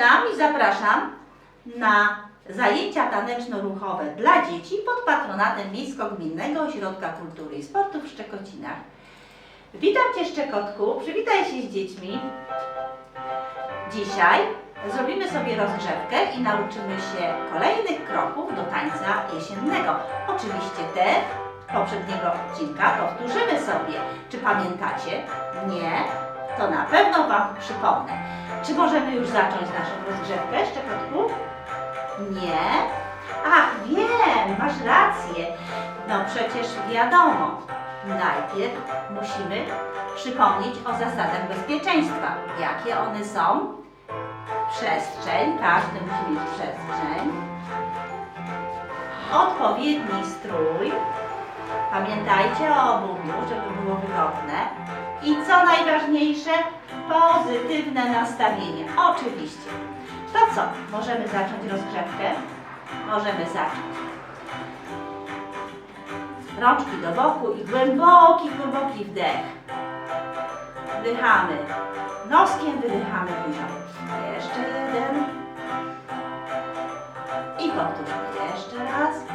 Witam i zapraszam na zajęcia taneczno-ruchowe dla dzieci pod patronatem Miejsko-Gminnego Ośrodka Kultury i Sportu w Szczekocinach. Witam Cię Szczekotku, przywitaj się z dziećmi. Dzisiaj zrobimy sobie rozgrzewkę i nauczymy się kolejnych kroków do tańca jesiennego. Oczywiście te poprzedniego odcinka powtórzymy sobie. Czy pamiętacie? Nie? To na pewno Wam przypomnę. Czy możemy już zacząć naszą rozgrzewkę, Szczekotku? Nie? Ach, wiem, masz rację. No przecież wiadomo. Najpierw musimy przypomnieć o zasadach bezpieczeństwa. Jakie one są? Przestrzeń, każdy musi mieć przestrzeń. Odpowiedni strój. Pamiętajcie o obuwiu, żeby było wygodne. I co najważniejsze, pozytywne nastawienie. Oczywiście. To co? Możemy zacząć rozgrzewkę? Możemy zacząć. Rączki do boku i głęboki, głęboki wdech. Wdychamy. Noskiem wydychamy buzią. Jeszcze jeden. I powtórzmy jeszcze raz.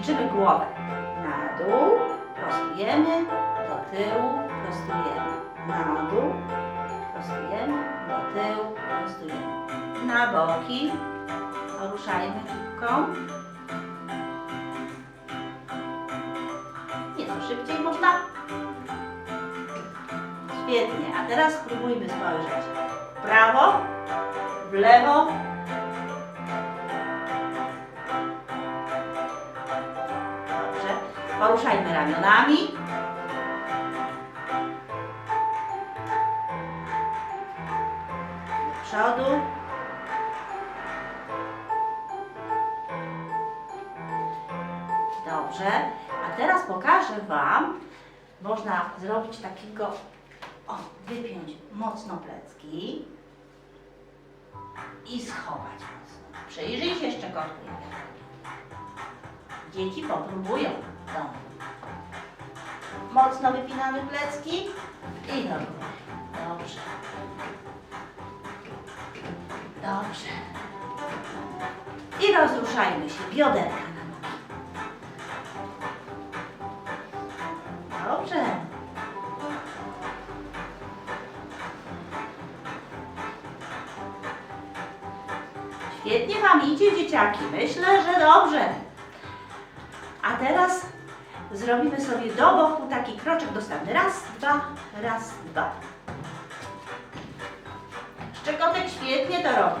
Ćwiczymy głowę. Na dół. Prostujemy. Do tyłu. Prostujemy. Na dół. Prostujemy. Do tyłu. Prostujemy. Na boki. Poruszajmy czubką. Nieco szybciej można. Świetnie. A teraz spróbujmy spojrzeć w prawo, w lewo. Poruszajmy ramionami. Do przodu. Dobrze. A teraz pokażę Wam, można zrobić takiego, o, wypiąć mocno plecki i schować mocno. Przyjrzyj się jeszcze kotku. Dzieci popróbują Mocno wypinamy plecki i do. Dobrze. Dobrze. I rozruszajmy się, bioderka na nogi. Dobrze. Świetnie Wam idzie, dzieciaki. Myślę, że dobrze. A teraz zrobimy sobie do boku taki kroczek dostępny. Raz, dwa, raz, dwa. Szczekotek świetnie to robi.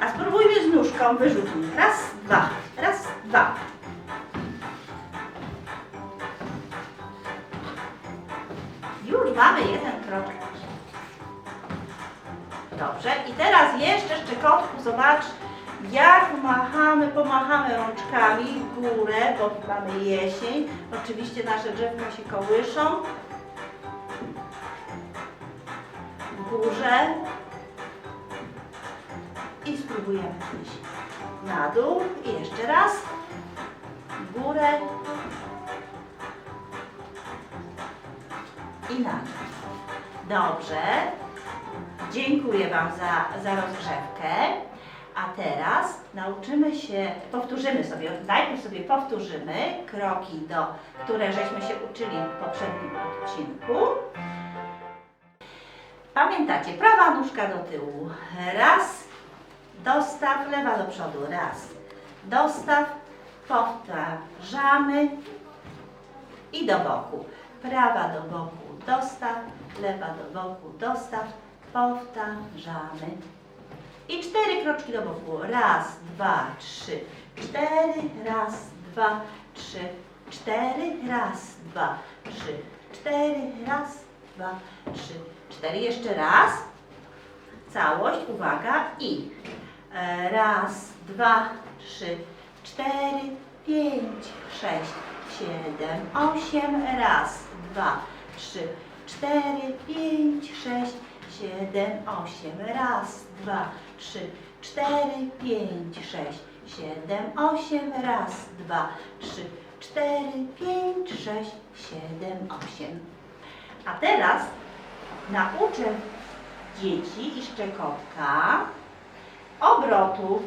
A spróbujmy z nóżką dwa, raz, dwa. Dobrze, i teraz jeszcze szczekotku, zobacz, jak machamy, pomachamy rączkami w górę, bo mamy jesień. Oczywiście nasze drzewka się kołyszą. W górze. I spróbujemy iść na dół i jeszcze raz. W górę. I na dół. Dobrze. Dziękuję Wam za, za rozgrzewkę. A teraz nauczymy się, powtórzymy sobie, najpierw sobie powtórzymy kroki, do, które żeśmy się uczyli w poprzednim odcinku. Pamiętacie, prawa nóżka do tyłu, raz, dostaw, lewa do przodu, raz, dostaw, powtarzamy i do boku, prawa do boku, dostaw, lewa do boku, dostaw, powtarzamy. I cztery kroczki do boku. Raz, dwa, trzy, cztery, raz, dwa, trzy, cztery, raz, dwa, trzy, cztery, raz, dwa, trzy, cztery. Jeszcze raz. Całość, uwaga i e, raz, dwa, trzy, cztery, pięć, sześć, siedem, osiem, raz, dwa, trzy, cztery, pięć, sześć, siedem, osiem. Raz, dwa, trzy, cztery, pięć, sześć, siedem, osiem. Raz, dwa, trzy, cztery, pięć, sześć, siedem, osiem. A teraz nauczę dzieci i szczekotka obrotów.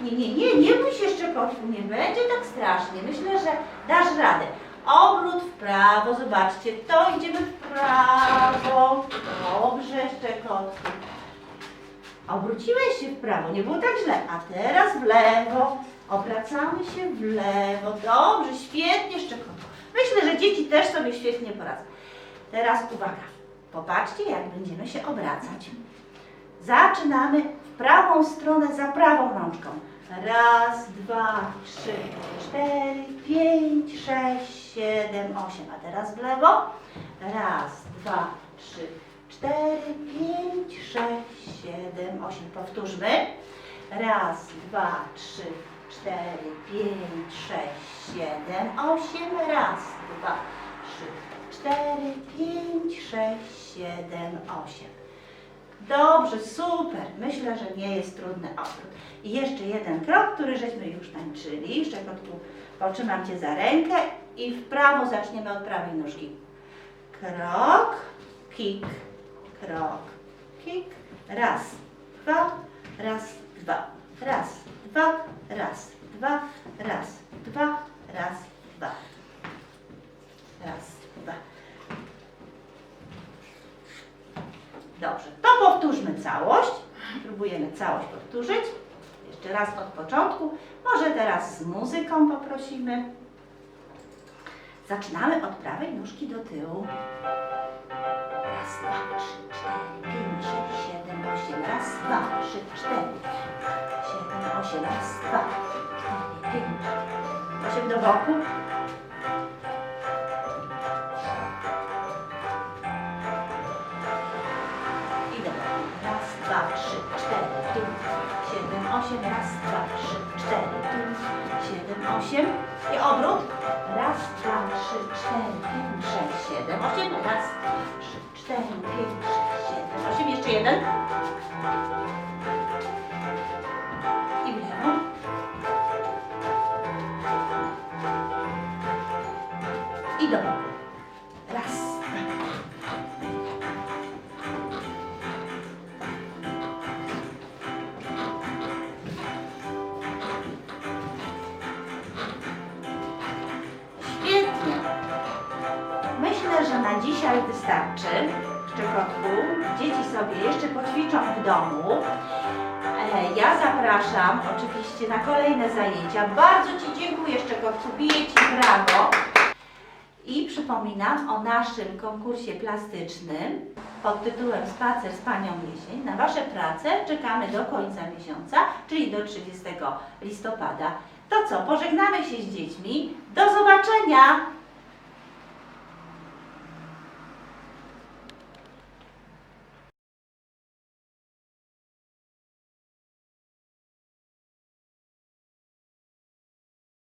Nie, nie, nie, nie bój się szczekotku, nie będzie tak strasznie. Myślę, że dasz radę. Obrót w prawo, zobaczcie, to idziemy w prawo. Dobrze, szczekotku. Obróciłeś się w prawo, nie było tak źle. A teraz w lewo. Obracamy się w lewo. Dobrze, świetnie, szczekotku. Myślę, że dzieci też sobie świetnie poradzą. Teraz uwaga. Popatrzcie, jak będziemy się obracać. Zaczynamy w prawą stronę za prawą rączką. Raz, dwa, trzy, cztery, pięć, sześć, siedem, osiem. A teraz w lewo. Raz, dwa, trzy, cztery, pięć, sześć, siedem, osiem. Powtórzmy. Raz, dwa, trzy, cztery, pięć, sześć, siedem, osiem. Raz, dwa, trzy, cztery, pięć, sześć, siedem, osiem. Dobrze, super. Myślę, że nie jest trudny obrót. I jeszcze jeden krok, który żeśmy już tańczyli. Szczekotku, potrzymam Cię za rękę i w prawo zaczniemy od prawej nóżki. Krok, kik, krok, kik. Raz, dwa, raz, dwa, raz, dwa, raz, dwa, raz, dwa, raz, dwa. Raz, dwa. Dobrze, powtórzmy całość. Próbujemy całość powtórzyć. Jeszcze raz od początku. Może teraz z muzyką poprosimy. Zaczynamy od prawej nóżki do tyłu. Raz, dwa, trzy, cztery, pięć, sześć, siedem, osiem. Raz, dwa, trzy, cztery, siedem, osiem. Raz, dwa, cztery, pięć, osiem do boku. 8, raz, dwa, trzy, cztery, pięć, siedem, osiem i obrót. Raz, dwa, trzy, cztery, pięć, sześć, siedem, osiem, raz, dwa, trzy, cztery, pięć, sześć, siedem, osiem, jeszcze jeden. Dzisiaj wystarczy. Szczekotku, dzieci sobie jeszcze poćwiczą w domu. E, Ja zapraszam oczywiście na kolejne zajęcia. Bardzo Ci dziękuję, Szczekotku. Biję Ci brawo. I przypominam o naszym konkursie plastycznym pod tytułem Spacer z Panią Jesień. Na Wasze prace czekamy do końca miesiąca, czyli do 30 listopada. To co, pożegnamy się z dziećmi. Do zobaczenia!